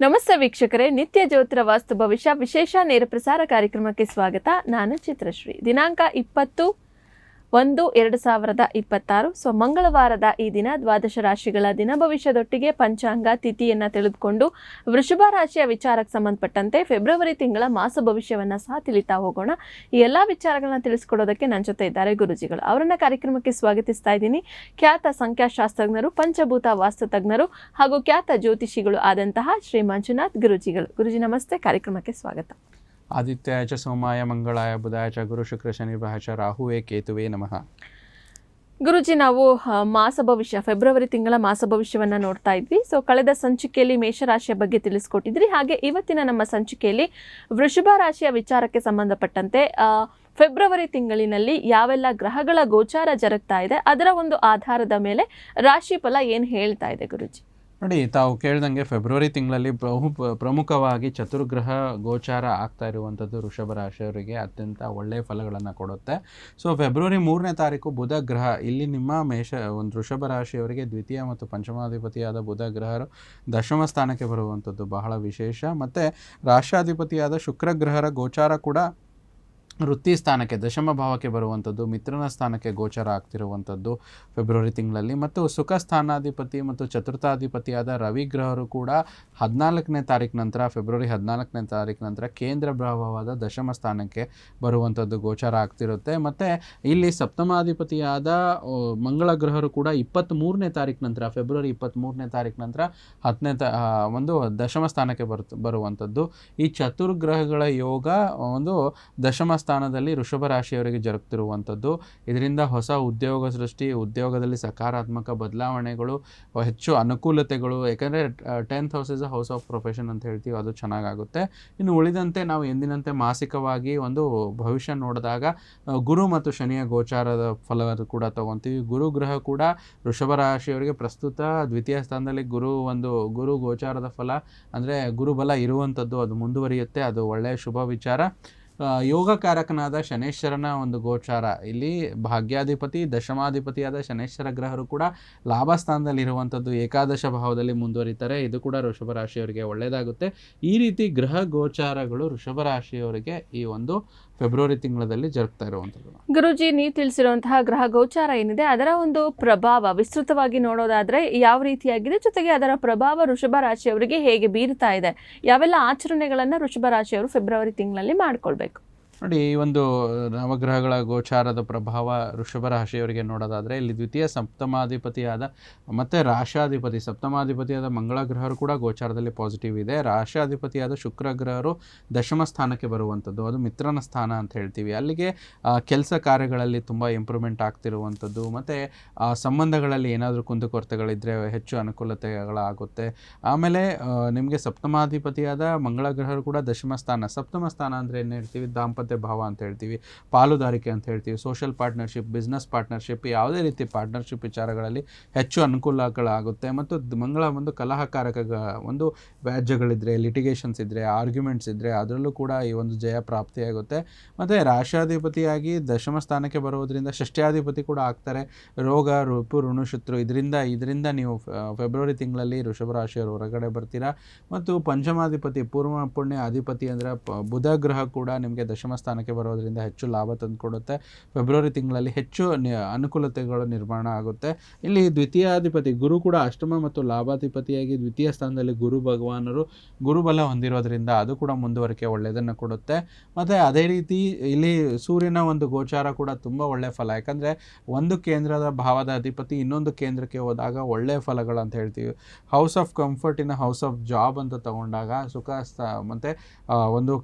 ನಮಸ್ತೆ ವೀಕ್ಷಕರೇ, ನಿತ್ಯ ಜ್ಯೋತಿರ ವಾಸ್ತು ಭವಿಷ್ಯ, ವಿಶೇಷ ನೇರ ಪ್ರಸಾರ ಕಾರ್ಯಕ್ರಮಕ್ಕೆ ಸ್ವಾಗತ. ನಾನು ಚಿತ್ರಶ್ರೀ. ದಿನಾಂಕ ಇಪ್ಪತ್ತು ಒಂದು, ಎರಡು ಸಾವಿರದ ಇಪ್ಪತ್ತಾರು. ಸೊ, ಮಂಗಳವಾರದ ಈ ದಿನ ದ್ವಾದಶ ರಾಶಿಗಳ ದಿನ ಭವಿಷ್ಯದೊಟ್ಟಿಗೆ ಪಂಚಾಂಗ ತಿಥಿಯನ್ನು ತಿಳಿದುಕೊಂಡು ವೃಷಭ ರಾಶಿಯ ವಿಚಾರಕ್ಕೆ ಸಂಬಂಧಪಟ್ಟಂತೆ ಫೆಬ್ರವರಿ ತಿಂಗಳ ಮಾಸ ಭವಿಷ್ಯವನ್ನ ಸಹ ತಿಳಿತಾ ಹೋಗೋಣ. ಈ ಎಲ್ಲ ವಿಚಾರಗಳನ್ನ ತಿಳಿಸ್ಕೊಡೋದಕ್ಕೆ ನನ್ನ ಜೊತೆ ಇದ್ದಾರೆ ಗುರುಜಿಗಳು. ಅವರನ್ನ ಕಾರ್ಯಕ್ರಮಕ್ಕೆ ಸ್ವಾಗತಿಸ್ತಾ ಇದ್ದೀನಿ. ಖ್ಯಾತ ಸಂಖ್ಯಾಶಾಸ್ತ್ರಜ್ಞರು, ಪಂಚಭೂತ ವಾಸ್ತು ತಜ್ಞರು ಹಾಗೂ ಖ್ಯಾತ ಜ್ಯೋತಿಷಿಗಳು ಆದಂತಹ ಶ್ರೀ ಮಂಜುನಾಥ್ ಗುರುಜಿಗಳು. ಗುರುಜಿ, ನಮಸ್ತೆ. ಕಾರ್ಯಕ್ರಮಕ್ಕೆ ಸ್ವಾಗತ. ಆದಿತ್ಯಾಯ ಚ ಸೋಮಾಯ ಮಂಗಳಾಯ ಬುಧಾಯ ಚ ಗುರು ಶುಕ್ರ ಶನಿ ಚ ರಾಹುವೇ ಕೇತುವೇ ನಮಃ. ಗುರುಜಿ, ನಾವು ಮಾಸ ಭವಿಷ್ಯ, ಫೆಬ್ರವರಿ ತಿಂಗಳ ಮಾಸ ಭವಿಷ್ಯವನ್ನು ನೋಡ್ತಾ ಇದ್ವಿ. ಸೊ ಕಳೆದ ಸಂಚಿಕೆಯಲ್ಲಿ ಮೇಷರಾಶಿಯ ಬಗ್ಗೆ ತಿಳಿಸ್ಕೊಟ್ಟಿದ್ರಿ. ಹಾಗೆ ಇವತ್ತಿನ ನಮ್ಮ ಸಂಚಿಕೆಯಲ್ಲಿ ವೃಷಭ ರಾಶಿಯ ವಿಚಾರಕ್ಕೆ ಸಂಬಂಧಪಟ್ಟಂತೆ ಫೆಬ್ರವರಿ ತಿಂಗಳಿನಲ್ಲಿ ಯಾವೆಲ್ಲ ಗ್ರಹಗಳ ಗೋಚಾರ ಜರುಗ್ತಾ ಇದೆ, ಅದರ ಒಂದು ಆಧಾರದ ಮೇಲೆ ರಾಶಿ ಫಲ ಏನು ಹೇಳ್ತಾ ಇದೆ ಗುರುಜಿ? ನೋಡಿ, ತಾವು ಕೇಳ್ದಂಗೆ ಫೆಬ್ರವರಿ ತಿಂಗಳಲ್ಲಿ ಬಹು ಪ್ರಮುಖವಾಗಿ ಚತುರ್ಗ್ರಹ ಗೋಚಾರ ಆಗ್ತಾ ಇರುವಂಥದ್ದು ಋಷಭ ರಾಶಿಯವರಿಗೆ ಅತ್ಯಂತ ಒಳ್ಳೆಯ ಫಲಗಳನ್ನು ಕೊಡುತ್ತೆ. ಸೊ, ಫೆಬ್ರವರಿ ಮೂರನೇ ತಾರೀಕು ಬುಧ ಗ್ರಹ, ಇಲ್ಲಿ ನಿಮ್ಮ ಮೇಷ, ಒಂದು ಋಷಭ ರಾಶಿಯವರಿಗೆ ದ್ವಿತೀಯ ಮತ್ತು ಪಂಚಮಾಧಿಪತಿಯಾದ ಬುಧ ಗ್ರಹರು ದಶಮ ಸ್ಥಾನಕ್ಕೆ ಬರುವಂಥದ್ದು ಬಹಳ ವಿಶೇಷ. ಮತ್ತು ರಾಷ್ಟ್ರಾಧಿಪತಿಯಾದ ಶುಕ್ರ ಗ್ರಹರ ಗೋಚಾರ ಕೂಡ ವೃತ್ತಿ ಸ್ಥಾನಕ್ಕೆ, ದಶಮ ಭಾವಕ್ಕೆ ಬರುವಂಥದ್ದು, ಮಿತ್ರನ ಸ್ಥಾನಕ್ಕೆ ಗೋಚರ ಆಗ್ತಿರುವಂಥದ್ದು ಫೆಬ್ರವರಿ ತಿಂಗಳಲ್ಲಿ. ಮತ್ತು ಸುಖ ಸ್ಥಾನಾಧಿಪತಿ ಮತ್ತು ಚತುರ್ಥಾಧಿಪತಿಯಾದ ರವಿ ಗ್ರಹರು ಕೂಡ ಹದಿನಾಲ್ಕನೇ ತಾರೀಕು ನಂತರ, ಫೆಬ್ರವರಿ ಹದಿನಾಲ್ಕನೇ ತಾರೀಕು ನಂತರ ಕೇಂದ್ರ ಭಾವವಾದ ದಶಮ ಸ್ಥಾನಕ್ಕೆ ಬರುವಂಥದ್ದು ಗೋಚರ ಆಗ್ತಿರುತ್ತೆ. ಮತ್ತು ಇಲ್ಲಿ ಸಪ್ತಮಾಧಿಪತಿಯಾದ ಮಂಗಳ ಗ್ರಹರು ಕೂಡ ಇಪ್ಪತ್ತ್ಮೂರನೇ ತಾರೀಕು ನಂತರ, ಫೆಬ್ರವರಿ ಇಪ್ಪತ್ತ್ಮೂರನೇ ತಾರೀಕು ನಂತರ ಹತ್ತನೇ ತ ಒಂದು ದಶಮ ಸ್ಥಾನಕ್ಕೆ ಬರು ಬರುವಂಥದ್ದು. ಈ ಚತುರ್ಗ್ರಹಗಳ ಯೋಗ ಒಂದು ದಶಮ ಸ್ಥಾನದಲ್ಲಿ ಋಷಭ ರಾಶಿಯವರಿಗೆ ಜರುಗ್ತಿರುವಂಥದ್ದು ಇದರಿಂದ ಹೊಸ ಉದ್ಯೋಗ ಸೃಷ್ಟಿ, ಉದ್ಯೋಗದಲ್ಲಿ ಸಕಾರಾತ್ಮಕ ಬದಲಾವಣೆಗಳು, ಹೆಚ್ಚು ಅನುಕೂಲತೆಗಳು ಯಾಕಂದರೆ tenth house is a house of profession ಅಂತ ಹೇಳ್ತೀವಿ, ಅದು ಚೆನ್ನಾಗಾಗುತ್ತೆ. ಇನ್ನು ಉಳಿದಂತೆ ನಾವು ಎಂದಿನಂತೆ ಮಾಸಿಕವಾಗಿ ಒಂದು ಭವಿಷ್ಯ ನೋಡಿದಾಗ ಗುರು ಮತ್ತು ಶನಿಯ ಗೋಚಾರದ ಫಲ ಕೂಡ ತಗೊತೀವಿ. ಗುರು ಗ್ರಹ ಕೂಡ ಋಷಭ ರಾಶಿಯವರಿಗೆ ಪ್ರಸ್ತುತ ದ್ವಿತೀಯ ಸ್ಥಾನದಲ್ಲಿ ಗುರು ಒಂದು, ಗುರು ಗೋಚಾರದ ಫಲ, ಅಂದರೆ ಗುರುಬಲ ಇರುವಂಥದ್ದು, ಅದು ಮುಂದುವರಿಯುತ್ತೆ, ಅದು ಒಳ್ಳೆಯ ಶುಭ ವಿಚಾರ. ಯೋಗಕಾರಕನಾದ ಶನೇಶ್ವರನ ಒಂದು ಗೋಚಾರ. ಇಲ್ಲಿ ಭಾಗ್ಯಾಧಿಪತಿ, ದಶಮಾಧಿಪತಿಯಾದ ಶನೇಶ್ವರ ಗ್ರಹರು ಕೂಡ ಲಾಭ ಸ್ಥಾನದಲ್ಲಿ ಇರುವಂಥದ್ದು ಏಕಾದಶ ಭಾವದಲ್ಲಿ ಮುಂದುವರಿತಾರೆ. ಇದು ಕೂಡ ವೃಷಭ ರಾಶಿಯವರಿಗೆ ಒಳ್ಳೆಯದಾಗುತ್ತೆ. ಈ ರೀತಿ ಗ್ರಹ ಗೋಚಾರಗಳು ವೃಷಭ ರಾಶಿಯವರಿಗೆ ಈ ಒಂದು ಫೆಬ್ರವರಿ ತಿಂಗಳಲ್ಲಿ ಜರುಗ್ತಾ ಇರುವಂಥದ್ದು. ಗುರುಜಿ, ನೀವು ತಿಳಿಸಿರುವಂತಹ ಗ್ರಹ ಗೋಚಾರ ಏನಿದೆ, ಅದರ ಒಂದು ಪ್ರಭಾವ ವಿಸ್ತೃತವಾಗಿ ನೋಡೋದಾದ್ರೆ ಯಾವ ರೀತಿಯಾಗಿದೆ? ಜೊತೆಗೆ ಅದರ ಪ್ರಭಾವ ವೃಷಭ ರಾಶಿಯವರಿಗೆ ಹೇಗೆ ಬೀರ್ತಾ ಇದೆ? ಯಾವೆಲ್ಲ ಆಚರಣೆಗಳನ್ನ ವೃಷಭ ರಾಶಿಯವರು ಫೆಬ್ರವರಿ ತಿಂಗಳಲ್ಲಿ ಮಾಡ್ಕೊಳ್ಬೇಕು. ನೋಡಿ, ಈ ಒಂದು ನವಗ್ರಹಗಳ ಗೋಚಾರದ ಪ್ರಭಾವ ವೃಷಭ ರಾಶಿಯವರಿಗೆ ನೋಡೋದಾದರೆ, ಇಲ್ಲಿ ದ್ವಿತೀಯ ಸಪ್ತಮಾಧಿಪತಿಯಾದ ಮತ್ತು ರಾಶಾಧಿಪತಿ, ಸಪ್ತಮಾಧಿಪತಿಯಾದ ಮಂಗಳ ಗ್ರಹರು ಕೂಡ ಗೋಚಾರದಲ್ಲಿ ಪಾಸಿಟಿವ್ ಇದೆ. ರಾಶಾಧಿಪತಿಯಾದ ಶುಕ್ರ ಗ್ರಹರು ದಶಮ ಸ್ಥಾನಕ್ಕೆ ಬರುವಂಥದ್ದು. ಅದು ಮಿತ್ರನ ಸ್ಥಾನ ಅಂತ ಹೇಳ್ತೀವಿ. ಅಲ್ಲಿಗೆ ಕೆಲಸ ಕಾರ್ಯಗಳಲ್ಲಿ ತುಂಬ ಇಂಪ್ರೂವ್ಮೆಂಟ್ ಆಗ್ತಿರುವಂಥದ್ದು. ಮತ್ತು ಸಂಬಂಧಗಳಲ್ಲಿ ಏನಾದರೂ ಕುಂದುಕೊರತೆಗಳಿದ್ದರೆ ಹೆಚ್ಚು ಅನುಕೂಲತೆಗಳಾಗುತ್ತೆ. ಆಮೇಲೆ ನಿಮಗೆ ಸಪ್ತಮಾಧಿಪತಿಯಾದ ಮಂಗಳ ಗ್ರಹರು ಕೂಡ ದಶಮ ಸ್ಥಾನ. ಸಪ್ತಮ ಸ್ಥಾನ ಅಂದರೆ ಏನು ಹೇಳ್ತೀವಿ? ದಾಂಪತ್ಯ ಭಾವ ಅಂತ ಹೇಳ್ತೀವಿ, ಪಾಲುದಾರಿಕೆ ಅಂತ ಹೇಳ್ತೀವಿ ಸೋಷಿಯಲ್ ಪಾರ್ಟ್ನರ್ಶಿಪ್ ಬಿಸ್ನೆಸ್ ಪಾರ್ಟ್ನರ್ಶಿಪ್ ಯಾವುದೇ ರೀತಿ ಪಾರ್ಟ್ನರ್ಶಿಪ್ ವಿಚಾರಗಳಲ್ಲಿ ಹೆಚ್ಚು ಅನುಕೂಲಗಳಾಗುತ್ತೆ. ಮತ್ತು ಮಂಗಳ ಒಂದು ಕಲಹಕಾರಕ ಒಂದು ವ್ಯಾಜ್ಯಗಳಿದ್ರೆ ಲಿಟಿಗೇಷನ್ಸ್ ಇದ್ದರೆ ಆರ್ಗ್ಯುಮೆಂಟ್ಸ್ ಇದ್ದರೆ ಅದರಲ್ಲೂ ಕೂಡ ಈ ಒಂದು ಜಯ ಪ್ರಾಪ್ತಿಯಾಗುತ್ತೆ. ಮತ್ತು ರಾಷ್ಟ್ರಾಧಿಪತಿಯಾಗಿ ದಶಮ ಸ್ಥಾನಕ್ಕೆ ಬರುವುದರಿಂದ ಷಷ್ಟ್ಯಾಧಿಪತಿ ಕೂಡ ಆಗ್ತಾರೆ. ರೋಗ, ರೂಪು ಋಣುಶತ್ರು ಇದರಿಂದ ಇದರಿಂದ ನೀವು ಫೆಬ್ರವರಿ ತಿಂಗಳಲ್ಲಿ ಋಷಭ ರಾಶಿಯವರು ಹೊರಗಡೆ ಬರ್ತೀರಾ? ಮತ್ತು ಪಂಚಮಾಧಿಪತಿ ಪೂರ್ವ ಪುಣ್ಯ ಅಧಿಪತಿ ಅಂದರೆ ಬುಧ ಗ್ರಹ ಕೂಡ ನಿಮಗೆ ದಶಮ ಸ್ಥಾನಕ್ಕೆ ಬರೋದರಿಂದ ಹೆಚ್ಚು ಲಾಭ ತಂದುಕೊಡುತ್ತೆ. ಫೆಬ್ರವರಿ ತಿಂಗಳಲ್ಲಿ ಹೆಚ್ಚು ಅನುಕೂಲತೆಗಳು ನಿರ್ಮಾಣ ಆಗುತ್ತೆ. ಇಲ್ಲಿ ದ್ವಿತೀಯಾಧಿಪತಿ ಗುರು ಕೂಡ ಅಷ್ಟಮ ಮತ್ತು ಲಾಭಾಧಿಪತಿಯಾಗಿ ದ್ವಿತೀಯ ಸ್ಥಾನದಲ್ಲಿ ಗುರು ಭಗವಾನರು ಗುರುಬಲ ಹೊಂದಿರೋದ್ರಿಂದ ಅದು ಕೂಡ ಮುಂದುವರಿಕೆ ಒಳ್ಳೆಯದನ್ನು ಕೊಡುತ್ತೆ. ಮತ್ತು ಅದೇ ರೀತಿ ಇಲ್ಲಿ ಸೂರ್ಯನ ಒಂದು ಗೋಚಾರ ಕೂಡ ತುಂಬ ಒಳ್ಳೆಯ ಫಲ. ಯಾಕಂದರೆ ಒಂದು ಕೇಂದ್ರದ ಭಾವದ ಅಧಿಪತಿ ಇನ್ನೊಂದು ಕೇಂದ್ರಕ್ಕೆ ಹೋದಾಗ ಒಳ್ಳೆಯ ಫಲಗಳು ಅಂತ ಹೇಳ್ತೀವಿ. ಹೌಸ್ ಆಫ್ ಕಂಫರ್ಟಿನ ಹೌಸ್ ಆಫ್ ಜಾಬ್ ಅಂತ ತಗೊಂಡಾಗ ಸುಖ ಮತ್ತು ಒಂದು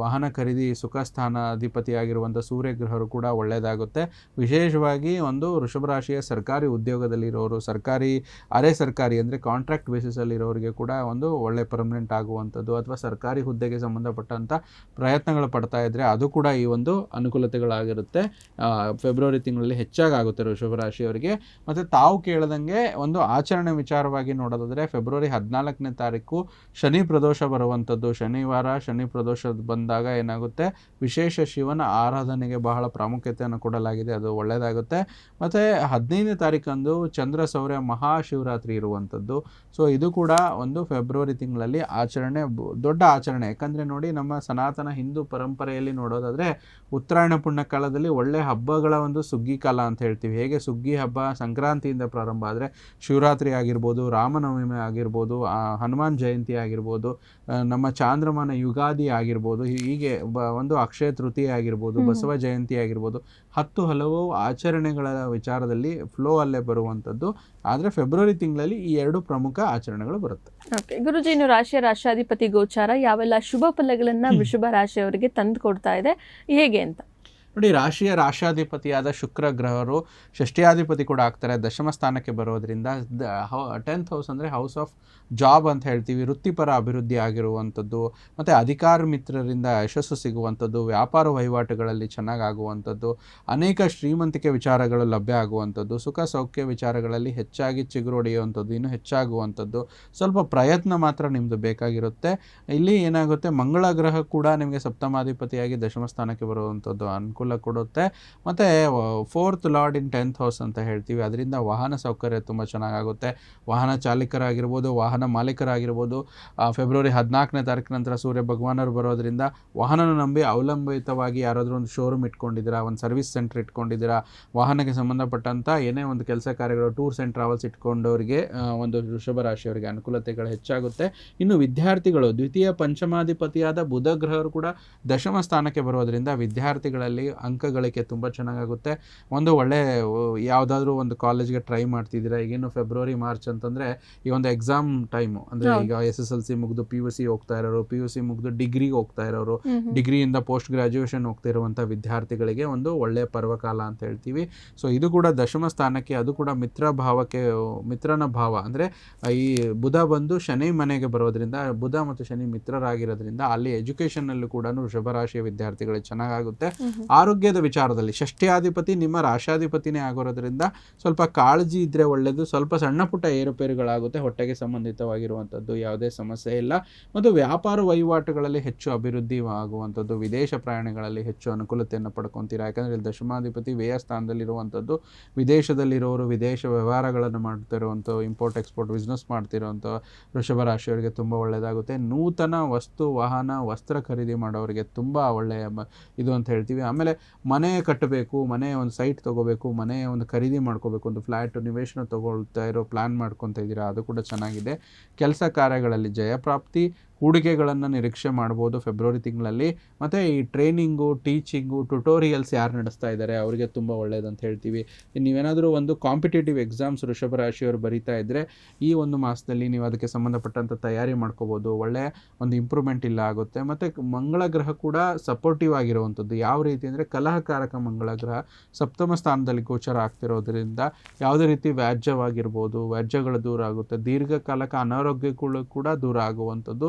ವಾಹನ ಖರೀದಿ ಸುಖ ಸ್ಥಾನ ಅಧಿಪತಿಯಾಗಿರುವಂಥ ಸೂರ್ಯಗ್ರಹರು ಕೂಡ ಒಳ್ಳೆಯದಾಗುತ್ತೆ. ವಿಶೇಷವಾಗಿ ಒಂದು ವೃಷಭ ರಾಶಿಯ ಸರ್ಕಾರಿ ಉದ್ಯೋಗದಲ್ಲಿರೋರು, ಸರ್ಕಾರಿ, ಅರೆ ಸರ್ಕಾರಿ ಅಂದರೆ ಕಾಂಟ್ರಾಕ್ಟ್ ಬೇಸಿಸಲ್ಲಿರೋರಿಗೆ ಕೂಡ ಒಂದು ಒಳ್ಳೆ ಪರ್ಮನೆಂಟ್ ಆಗುವಂಥದ್ದು ಅಥವಾ ಸರ್ಕಾರಿ ಹುದ್ದೆಗೆ ಸಂಬಂಧಪಟ್ಟಂಥ ಪ್ರಯತ್ನಗಳು ಪಡ್ತಾ ಇದ್ದರೆ ಅದು ಕೂಡ ಈ ಒಂದು ಅನುಕೂಲತೆಗಳಾಗಿರುತ್ತೆ. ಫೆಬ್ರವರಿ ತಿಂಗಳಲ್ಲಿ ಹೆಚ್ಚಾಗಿ ಆಗುತ್ತೆ ವೃಷಭ ರಾಶಿಯವರಿಗೆ. ಮತ್ತು ತಾವು ಕೇಳದಂಗೆ ಒಂದು ಆಚರಣೆ ವಿಚಾರವಾಗಿ ನೋಡೋದಾದರೆ ಫೆಬ್ರವರಿ ಹದಿನಾಲ್ಕನೇ ತಾರೀಕು ಶನಿ ಪ್ರದೋಷ ಬರುವಂಥದ್ದು. ಶನಿವಾರ ಶನಿ ಪ್ರದೋಷ ಬಂದಾಗ ಏನಾಗುತ್ತೆ? ವಿಶೇಷ ಶಿವನ ಆರಾಧನೆಗೆ ಬಹಳ ಪ್ರಾಮುಖ್ಯತೆಯನ್ನು ಕೊಡಲಾಗಿದೆ. ಅದು ಒಳ್ಳೆಯದಾಗುತ್ತೆ. ಮತ್ತು ಹದಿನೈದನೇ ತಾರೀಕಂದು ಚಂದ್ರ ಸೌರ್ಯ ಮಹಾಶಿವರಾತ್ರಿ ಇರುವಂಥದ್ದು. ಸೊ ಇದು ಕೂಡ ಒಂದು ಫೆಬ್ರವರಿ ತಿಂಗಳಲ್ಲಿ ಆಚರಣೆ, ದೊಡ್ಡ ಆಚರಣೆ. ಯಾಕಂದರೆ ನೋಡಿ, ನಮ್ಮ ಸನಾತನ ಹಿಂದೂ ಪರಂಪರೆಯಲ್ಲಿ ನೋಡೋದಾದರೆ ಉತ್ತರಾಯಣ ಪುಣ್ಯಕಾಲದಲ್ಲಿ ಒಳ್ಳೆ ಹಬ್ಬಗಳ ಒಂದು ಸುಗ್ಗಿ ಕಾಲ ಅಂತ ಹೇಳ್ತೀವಿ. ಹೇಗೆ ಸುಗ್ಗಿ ಹಬ್ಬ ಸಂಕ್ರಾಂತಿಯಿಂದ ಪ್ರಾರಂಭ ಆದರೆ ಶಿವರಾತ್ರಿ ಆಗಿರ್ಬೋದು, ರಾಮನವಮಿ ಆಗಿರ್ಬೋದು ಹನುಮಾನ್ ಜಯಂತಿ ಆಗಿರ್ಬೋದು ನಮ್ಮ ಚಾಂದ್ರಮಾನ ಯುಗಾದಿ ಆಗಿರ್ಬೋದು, ಹೀಗೆ ಒಂದು ಅಕ್ಷಯ ತೃತೀಯ ಆಗಿರ್ಬೋದು ಬಸವ ಜಯಂತಿ ಆಗಿರ್ಬೋದು ಹತ್ತು ಹಲವು ಆಚರಣೆಗಳ ವಿಚಾರದಲ್ಲಿ ಫ್ಲೋ ಅಲ್ಲೇ ಬರುವಂಥದ್ದು. ಆದರೆ ಫೆಬ್ರವರಿ ತಿಂಗಳಲ್ಲಿ ಈ ಎರಡು ಪ್ರಮುಖ ಆಚರಣೆಗಳು ಬರುತ್ತೆ. ಓಕೆ ಗುರುಜಿ ಇನ್ನು ರಾಶಿಯ ರಾಷ್ಟ್ರಾಧಿಪತಿ ಗೋಚಾರ ಯಾವೆಲ್ಲ ಶುಭ ಫಲಗಳನ್ನು ವೃಷಭ ರಾಶಿಯವರಿಗೆ ತಂದು ಕೊಡ್ತಾ ಇದೆ ಹೇಗೆ ಅಂತ? ನೋಡಿ, ರಾಶಿಯ ರಾಶಾಧಿಪತಿಯಾದ ಶುಕ್ರ ಗ್ರಹರು ಷಷ್ಠ್ಯಾಧಿಪತಿ ಕೂಡ ಆಗ್ತಾರೆ. ದಶಮ ಸ್ಥಾನಕ್ಕೆ ಬರೋದ್ರಿಂದ ಟೆಂತ್ ಹೌಸ್ ಅಂದರೆ ಹೌಸ್ ಆಫ್ ಜಾಬ್ ಅಂತ ಹೇಳ್ತೀವಿ. ವೃತ್ತಿಪರ ಅಭಿವೃದ್ಧಿ ಆಗಿರುವಂಥದ್ದು, ಮತ್ತು ಅಧಿಕಾರ ಮಿತ್ರರಿಂದ ಯಶಸ್ಸು ಸಿಗುವಂಥದ್ದು, ವ್ಯಾಪಾರ ವಹಿವಾಟುಗಳಲ್ಲಿ ಚೆನ್ನಾಗಾಗುವಂಥದ್ದು, ಅನೇಕ ಶ್ರೀಮಂತಿಕೆ ವಿಚಾರಗಳು ಲಭ್ಯ ಆಗುವಂಥದ್ದು, ಸುಖ ಸೌಖ್ಯ ವಿಚಾರಗಳಲ್ಲಿ ಹೆಚ್ಚಾಗಿ ಚಿಗುರೊಡೆಯುವಂಥದ್ದು ಇನ್ನೂ ಹೆಚ್ಚಾಗುವಂಥದ್ದು, ಸ್ವಲ್ಪ ಪ್ರಯತ್ನ ಮಾತ್ರ ನಿಮ್ಮದು ಬೇಕಾಗಿರುತ್ತೆ. ಇಲ್ಲಿ ಏನಾಗುತ್ತೆ, ಮಂಗಳ ಗ್ರಹ ಕೂಡ ನಿಮಗೆ ಸಪ್ತಮಾಧಿಪತಿಯಾಗಿ ದಶಮ ಸ್ಥಾನಕ್ಕೆ ಬರುವಂಥದ್ದು ಅನುಕೂಲ ಕೊಡುತ್ತೆ. ಮತ್ತು fourth lord in tenth house ಅಂತ ಹೇಳ್ತೀವಿ. ಅದರಿಂದ ವಾಹನ ಸೌಕರ್ಯ ತುಂಬ ಚೆನ್ನಾಗಾಗುತ್ತೆ. ವಾಹನ ಚಾಲಕರಾಗಿರ್ಬೋದು, ವಾಹನ ಮಾಲೀಕರಾಗಿರ್ಬೋದು ಫೆಬ್ರವರಿ ಹದಿನಾಲ್ಕನೇ ತಾರೀಕು ನಂತರ ಸೂರ್ಯ ಭಗವಾನರು ಬರೋದ್ರಿಂದ ವಾಹನನ ನಂಬಿ ಅವಲಂಬಿತವಾಗಿ ಯಾರಾದರೂ ಒಂದು ಶೋರೂಮ್ ಇಟ್ಕೊಂಡಿದ್ದೀರಾ, ಒಂದು ಸರ್ವಿಸ್ ಸೆಂಟರ್ ಇಟ್ಕೊಂಡಿದ್ದೀರಾ, ವಾಹನಕ್ಕೆ ಸಂಬಂಧಪಟ್ಟಂಥ ಏನೇ ಒಂದು ಕೆಲಸ ಕಾರ್ಯಗಳು ಟೂರ್ಸ್ ಆ್ಯಂಡ್ ಟ್ರಾವೆಲ್ಸ್ ಇಟ್ಕೊಂಡವರಿಗೆ ಒಂದು ವೃಷಭ ರಾಶಿಯವರಿಗೆ ಅನುಕೂಲತೆಗಳು ಹೆಚ್ಚಾಗುತ್ತೆ. ಇನ್ನು ವಿದ್ಯಾರ್ಥಿಗಳು, ದ್ವಿತೀಯ ಪಂಚಮಾಧಿಪತಿಯಾದ ಬುಧ ಗ್ರಹರು ಕೂಡ ದಶಮ ಸ್ಥಾನಕ್ಕೆ ಬರೋದರಿಂದ ವಿದ್ಯಾರ್ಥಿಗಳಲ್ಲಿ ಅಂಕ ಗಳಿಕೆ ತುಂಬ ಚೆನ್ನಾಗಾಗುತ್ತೆ. ಒಂದು ಒಳ್ಳೆ ಯಾವುದಾದ್ರೂ ಒಂದು ಕಾಲೇಜ್ಗೆ ಟ್ರೈ ಮಾಡ್ತಿದ್ದೀರಾ ಈಗೇನು ಫೆಬ್ರವರಿ ಮಾರ್ಚ್ ಅಂತಂದರೆ ಈ ಒಂದು ಎಕ್ಸಾಮ್ ಟೈಮು ಅಂದರೆ ಈಗ ಎಸ್ ಎಸ್ ಎಲ್ ಸಿ ಮುಗಿದು ಪಿ ಯು ಸಿ ಹೋಗ್ತಾ ಇರೋರು ಪಿ ಯು ಸಿ ಮುಗಿದು ಡಿಗ್ರಿಗೆ ಹೋಗ್ತಾ ಇರೋರು ಡಿಗ್ರಿಯಿಂದ ಪೋಸ್ಟ್ ಗ್ರಾಜುಯೇಷನ್ ಹೋಗ್ತಾ ಇರುವಂಥ ವಿದ್ಯಾರ್ಥಿಗಳಿಗೆ ಒಂದು ಒಳ್ಳೆಯ ಪರ್ವಕಾಲ ಅಂತ ಹೇಳ್ತೀವಿ. ಸೊ ಇದು ಕೂಡ ದಶಮ ಸ್ಥಾನಕ್ಕೆ ಅದು ಕೂಡ ಮಿತ್ರ ಭಾವಕ್ಕೆ ಮಿತ್ರನ ಭಾವ. ಅಂದರೆ ಈ ಬುಧ ಬಂದು ಶನಿ ಮನೆಗೆ ಬರೋದ್ರಿಂದ ಬುಧ ಮತ್ತು ಶನಿ ಮಿತ್ರರಾಗಿರೋದ್ರಿಂದ ಅಲ್ಲಿ ಎಜುಕೇಷನ್ನಲ್ಲೂ ಕೂಡ ವೃಷಭರಾಶಿಯ ವಿದ್ಯಾರ್ಥಿಗಳಿಗೆ ಚೆನ್ನಾಗಾಗುತ್ತೆ. ಆರೋಗ್ಯದ ವಿಚಾರದಲ್ಲಿ ಷಷ್ಠ್ಯಾಧಿಪತಿ ನಿಮ್ಮ ರಾಶಾಧಿಪತಿನೇ ಆಗಿರೋದ್ರಿಂದ ಸ್ವಲ್ಪ ಕಾಳಜಿ ಇದ್ದರೆ ಒಳ್ಳೆಯದು ಸ್ವಲ್ಪ ಸಣ್ಣ ಪುಟ್ಟ ಏರುಪೇರುಗಳಾಗುತ್ತೆ, ಹೊಟ್ಟೆಗೆ ಸಂಬಂಧಿತವಾಗಿರುವಂಥದ್ದು ಯಾವುದೇ ಸಮಸ್ಯೆ ಇಲ್ಲ. ಮತ್ತು ವ್ಯಾಪಾರ ವಹಿವಾಟುಗಳಲ್ಲಿ ಹೆಚ್ಚು ಅಭಿವೃದ್ಧಿ ಆಗುವಂಥದ್ದು ವಿದೇಶ ಪ್ರಯಾಣಗಳಲ್ಲಿ ಹೆಚ್ಚು ಅನುಕೂಲತೆಯನ್ನು ಪಡ್ಕೊತೀರಾ? ಯಾಕಂದರೆ ಇಲ್ಲಿ ದಶಮಾಧಿಪತಿ ವ್ಯಯ ಸ್ಥಾನದಲ್ಲಿರುವಂಥದ್ದು, ವಿದೇಶದಲ್ಲಿರೋರು ವಿದೇಶ ವ್ಯವಹಾರಗಳನ್ನು ಮಾಡ್ತಿರುವಂಥ ಇಂಪೋರ್ಟ್ ಎಕ್ಸ್ಪೋರ್ಟ್ ಬಿಸ್ನೆಸ್ ಮಾಡ್ತಿರೋವಂಥ ವೃಷಭ ರಾಶಿಯವರಿಗೆ ತುಂಬ ಒಳ್ಳೆಯದಾಗುತ್ತೆ ನೂತನ ವಸ್ತು, ವಾಹನ, ವಸ್ತ್ರ ಖರೀದಿ ಮಾಡೋರಿಗೆ ತುಂಬ ಒಳ್ಳೆಯ ಇದು ಅಂತ ಹೇಳ್ತೀವಿ. ಆಮೇಲೆ ಮನೆ ಕಟ್ಟಬೇಕು, ಮನೆ ಒಂದು ಸೈಟ್ ತೊಗೋಬೇಕು, ಮನೆ ಒಂದು ಖರೀದಿ ಮಾಡ್ಕೋಬೇಕು, ಒಂದು ಫ್ಲ್ಯಾಟ್ ನಿವೇಶನ ತೊಗೊಳ್ತಾ ಇರೋ ಪ್ಲ್ಯಾನ್ ಮಾಡ್ಕೊತ ಇದ್ದೀರಾ, ಅದು ಕೂಡ ಚೆನ್ನಾಗಿದೆ. ಕೆಲಸ ಕಾರ್ಯಗಳಲ್ಲಿ ಜಯಪ್ರಾಪ್ತಿ. ಹೂಡಿಕೆಗಳನ್ನು ನಿರೀಕ್ಷೆ ಮಾಡ್ಬೋದು ಫೆಬ್ರವರಿ ತಿಂಗಳಲ್ಲಿ. ಮತ್ತು ಈ ಟ್ರೈನಿಂಗು ಟೀಚಿಂಗು ಟ್ಯುಟೋರಿಯಲ್ಸ್ ಯಾರು ನಡೆಸ್ತಾ ಇದ್ದಾರೆ ಅವರಿಗೆ ತುಂಬ ಒಳ್ಳೆಯದಂತ ಹೇಳ್ತೀವಿ. ನೀವೇನಾದರೂ ಒಂದು ಕಾಂಪಿಟೇಟಿವ್ ಎಕ್ಸಾಮ್ಸ್ ಋಷಭ ರಾಶಿಯವರು ಬರೀತಾ ಇದ್ದರೆ ಈ ಒಂದು ಮಾಸದಲ್ಲಿ ನೀವು ಅದಕ್ಕೆ ಸಂಬಂಧಪಟ್ಟಂಥ ತಯಾರಿ ಮಾಡ್ಕೋಬೋದು. ಒಳ್ಳೆಯ ಒಂದು ಇಂಪ್ರೂವ್ಮೆಂಟ್ ಇಲ್ಲ ಆಗುತ್ತೆ. ಮತ್ತು ಮಂಗಳ ಗ್ರಹ ಕೂಡ ಸಪೋರ್ಟಿವ್ ಆಗಿರುವಂಥದ್ದು. ಯಾವ ರೀತಿ ಅಂದರೆ ಕಲಹಕಾರಕ ಮಂಗಳ ಗ್ರಹ ಸಪ್ತಮ ಸ್ಥಾನದಲ್ಲಿ ಗೋಚರ ಆಗ್ತಿರೋದ್ರಿಂದ ಯಾವುದೇ ರೀತಿ ವ್ಯಾಜ್ಯವಾಗಿರ್ಬೋದು, ವ್ಯಾಜ್ಯಗಳು ದೂರ ಆಗುತ್ತೆ. ದೀರ್ಘಕಾಲಕ ಅನಾರೋಗ್ಯಗಳು ಕೂಡ ದೂರ ಆಗುವಂಥದ್ದು.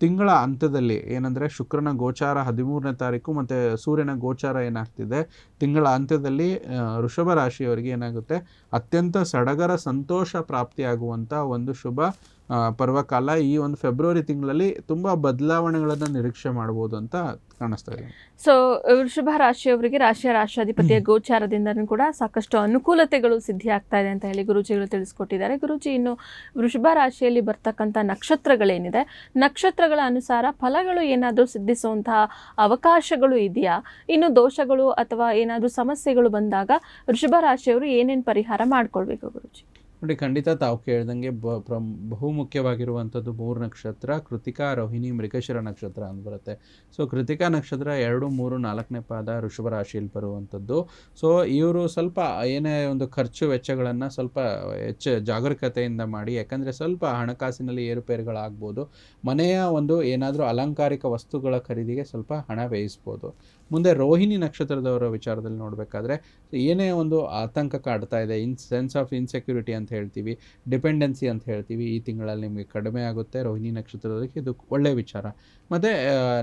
ತಿಂಗಳ ಅಂತ್ಯದಲ್ಲಿ ಏನಂದರೆ ಶುಕ್ರನ ಗೋಚಾರ ಹದಿಮೂರನೇ ತಾರೀಕು ಮತ್ತು ಸೂರ್ಯನ ಗೋಚಾರ ಏನಾಗ್ತಿದೆ ತಿಂಗಳ ಅಂತ್ಯದಲ್ಲಿ ಋಷಭ ವೃಷಭ ರಾಶಿಯವರಿಗೆ ಏನಾಗುತ್ತೆ? ಅತ್ಯಂತ ಸಡಗರ ಸಂತೋಷ ಪ್ರಾಪ್ತಿಯಾಗುವಂಥ ಒಂದು ಶುಭ ಪರ್ವಕಾಲ ಈ ಒಂದು ಫೆಬ್ರವರಿ ತಿಂಗಳಲ್ಲಿ ತುಂಬ ಬದಲಾವಣೆಗಳನ್ನು ನಿರೀಕ್ಷೆ ಮಾಡ್ಬೋದು ಅಂತ ಕಾಣಿಸ್ತಾ ಇದೆ. ಸೊ ವೃಷಭ ರಾಶಿಯವರಿಗೆ ರಾಶಿಯ ರಾಷ್ಟ್ರಾಧಿಪತಿಯ ಗೋಚಾರದಿಂದಲೂ ಕೂಡ ಸಾಕಷ್ಟು ಅನುಕೂಲತೆಗಳು ಸಿದ್ಧಿ ಆಗ್ತಾ ಇದೆ ಅಂತ ಹೇಳಿ ಗುರುಜಿಗಳು ತಿಳಿಸ್ಕೊಟ್ಟಿದ್ದಾರೆ. ಗುರುಜಿ ಇನ್ನು ವೃಷಭ ರಾಶಿಯಲ್ಲಿ ಬರ್ತಕ್ಕಂಥ ನಕ್ಷತ್ರಗಳೇನಿದೆ? ನಕ್ಷತ್ರಗಳ ಅನುಸಾರ ಫಲಗಳು ಏನಾದರೂ ಸಿದ್ಧಿಸುವಂತಹ ಅವಕಾಶಗಳು ಇದೆಯಾ? ಇನ್ನು ದೋಷಗಳು ಅಥವಾ ಏನಾದರೂ ಸಮಸ್ಯೆಗಳು ಬಂದಾಗ ವೃಷಭ ರಾಶಿಯವರು ಏನೇನು ಪರಿಹಾರ ಮಾಡ್ಕೊಳ್ಬೇಕು ಗುರುಜಿ? ನೋಡಿ, ಖಂಡಿತ ತಾವು ಕೇಳ್ದಂಗೆ ಬ ಬಹು ಮುಖ್ಯವಾಗಿರುವಂಥದ್ದು ಮೂರು ನಕ್ಷತ್ರ, ಕೃತಿಕಾ, ರೋಹಿಣಿ, ಮೃಗಶಿರ ನಕ್ಷತ್ರ ಅಂತ ಬರುತ್ತೆ. ಸೊ ಕೃತಿಕಾ ನಕ್ಷತ್ರ ಎರಡು, ಮೂರು, ನಾಲ್ಕನೇ ಪಾದ ಋಷಭ ರಾಶಿಯಲ್ಲಿ ಬರುವಂಥದ್ದು. ಸೊ ಇವರು ಸ್ವಲ್ಪ ಏನೇ ಒಂದು ಖರ್ಚು ವೆಚ್ಚಗಳನ್ನು ಸ್ವಲ್ಪ ಹೆಚ್ಚು ಜಾಗರೂಕತೆಯಿಂದ ಮಾಡಿ, ಯಾಕಂದರೆ ಸ್ವಲ್ಪ ಹಣಕಾಸಿನಲ್ಲಿ ಏರುಪೇರುಗಳಾಗ್ಬೋದು, ಮನೆಯ ಒಂದು ಏನಾದರೂ ಅಲಂಕಾರಿಕ ವಸ್ತುಗಳ ಖರೀದಿಗೆ ಸ್ವಲ್ಪ ಹಣ ವ್ಯಯಿಸ್ಬೋದು. ಮುಂದೆ ರೋಹಿಣಿ ನಕ್ಷತ್ರದವರ ವಿಚಾರದಲ್ಲಿ ನೋಡಬೇಕಾದ್ರೆ, ಏನೇ ಒಂದು ಆತಂಕ ಕಾಡ್ತಾ ಇದೆ, ಇನ್ ಸೆನ್ಸ್ ಆಫ್ ಇನ್ಸೆಕ್ಯೂರಿಟಿ ಅಂತ ಹೇಳ್ತೀವಿ, ಡಿಪೆಂಡೆನ್ಸಿ ಅಂತ ಹೇಳ್ತೀವಿ, ಈ ತಿಂಗಳಲ್ಲಿ ನಿಮಗೆ ಕಡಿಮೆ ಆಗುತ್ತೆ, ರೋಹಿಣಿ ನಕ್ಷತ್ರದವರಿಗೆ ಇದು ಒಳ್ಳೆಯ ವಿಚಾರ. ಮತ್ತು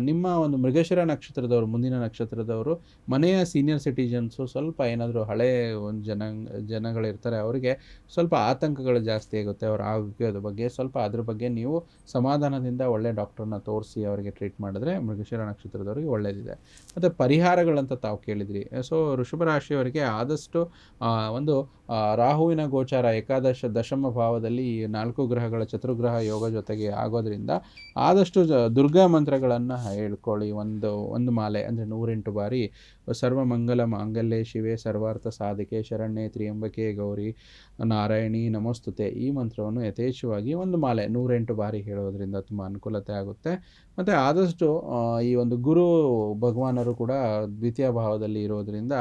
ನಿಮ್ಮ ಒಂದು ಮೃಗಶಿರ ನಕ್ಷತ್ರದವರು, ಮುಂದಿನ ನಕ್ಷತ್ರದವರು, ಮನೆಯ ಸೀನಿಯರ್ ಸಿಟಿಜನ್ಸು ಸ್ವಲ್ಪ ಏನಾದರೂ ಹಳೆ ಒಂದು ಜನ ಜನಗಳಿರ್ತಾರೆ, ಅವರಿಗೆ ಸ್ವಲ್ಪ ಆತಂಕಗಳು ಜಾಸ್ತಿ ಆಗುತ್ತೆ, ಅವರ ಆರೋಗ್ಯದ ಬಗ್ಗೆ, ಸ್ವಲ್ಪ ಅದ್ರ ಬಗ್ಗೆ ನೀವು ಸಮಾಧಾನದಿಂದ ಒಳ್ಳೆ ಡಾಕ್ಟರ್ನ ತೋರಿಸಿ, ಅವರಿಗೆ ಟ್ರೀಟ್ ಮಾಡಿದ್ರೆ ಮೃಗಶಿರ ನಕ್ಷತ್ರದವರಿಗೆ ಒಳ್ಳೆಯದಿದೆ ಮತ್ತು ಪರಿಹಾರಗಳಂತ ತಾವು ಕೇಳಿದ್ರಿ. ಸೊ ವೃಷಭ ರಾಶಿಯವರಿಗೆ ಆದಷ್ಟು ಒಂದು ರಾಹುವಿನ ಗೋಚಾರ ಏಕಾದಶ ದಶಮ ಭಾವದಲ್ಲಿ ಈ ನಾಲ್ಕು ಗ್ರಹಗಳ ಚತುರ್ಗ್ರಹ ಯೋಗ ಜೊತೆಗೆ ಆಗೋದ್ರಿಂದ ಆದಷ್ಟು ದುರ್ಗಾ ಮಂತ್ರಗಳನ್ನು ಹೇಳ್ಕೊಳ್ಳಿ. ಒಂದು ಒಂದು ಮಾಲೆ ಅಂದರೆ ನೂರೆಂಟು ಬಾರಿ ಸರ್ವಮಂಗಲ ಮಾಂಗಲ್ಯ ಶಿವೆ, ಸರ್ವಾರ್ಥ ಸಾಧಿಕೆ, ಶರಣ್ಯ ತ್ರಿಯಂಬಕೆ ಗೌರಿ, ನಾರಾಯಣಿ ನಮಸ್ತುತೆ. ಈ ಮಂತ್ರವನ್ನು ಯಥೇಚ್ಛವಾಗಿ ಒಂದು ಮಾಲೆ ನೂರೆಂಟು ಬಾರಿ ಹೇಳೋದ್ರಿಂದ ತುಂಬ ಅನುಕೂಲತೆ ಆಗುತ್ತೆ. ಮತ್ತು ಆದಷ್ಟು ಈ ಒಂದು ಗುರು ಭಗವಾನರು ಕೂಡ ದ್ವಿತೀಯ ಭಾವದಲ್ಲಿ ಇರೋದ್ರಿಂದ